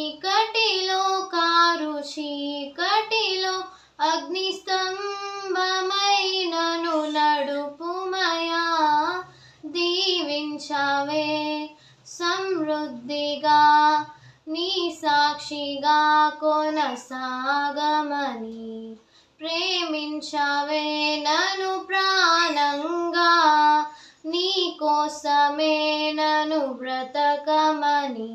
చీకటిలో కారు చీకటిలో అగ్నిస్తంభమైనను నడుపుమయా దీవించవే సమృద్ధిగా నీ సాక్షిగా కొనసాగమని ప్రేమించవే నను ప్రాణంగా నీ కోసమే నను బ్రతకమని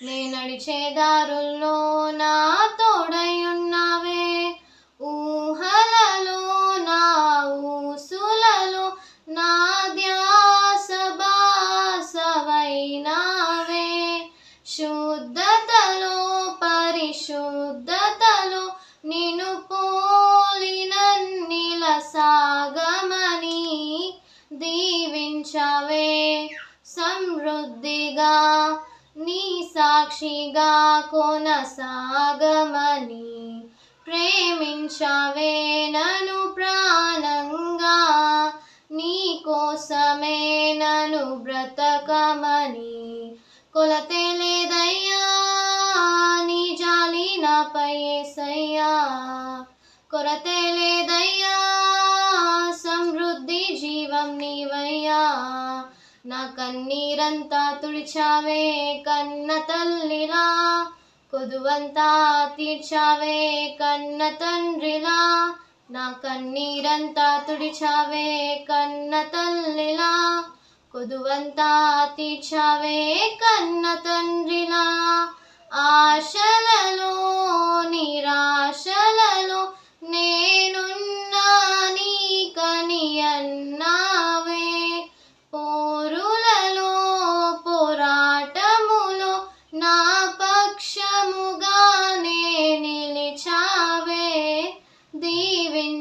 నే నడిచే దారుల్లో నా తోడై ఉన్నావే ఊహలలో నా ఊసులలో నా ధ్యాస బాసవైనావే శుద్ధతలో పరిశుద్ధత సాక్షిగా కొనసాగమని ప్రేమించవే నను ప్రాణంగా. నీ కోసమే నను బ్రతకమని కొలతే నా కన్నీరంతా తుడిచావే కన్న తల్లిలా. కొదువంతా తీర్చావే కన్న తండ్రిలా. నా కన్నీరంతా తుడిచావే కన్న తల్లిలా. కొదువంతా తీర్చావే కన్న తండ్రిలా. ఆశలలో నిరాశలలో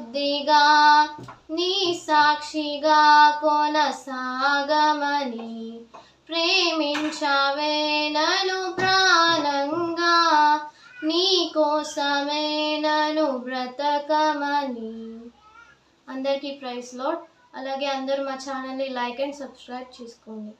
కొద్దిగా నీ సాక్షిగా కొనసాగమని ప్రేమించవే నను ప్రాణంగా నీ కోసమే నను బ్రతకమని. అందరికీ ప్రైస్ లోడ్. అలాగే అందరూ మా ఛానల్ని లైక్ అండ్ సబ్స్క్రైబ్ చేసుకోండి.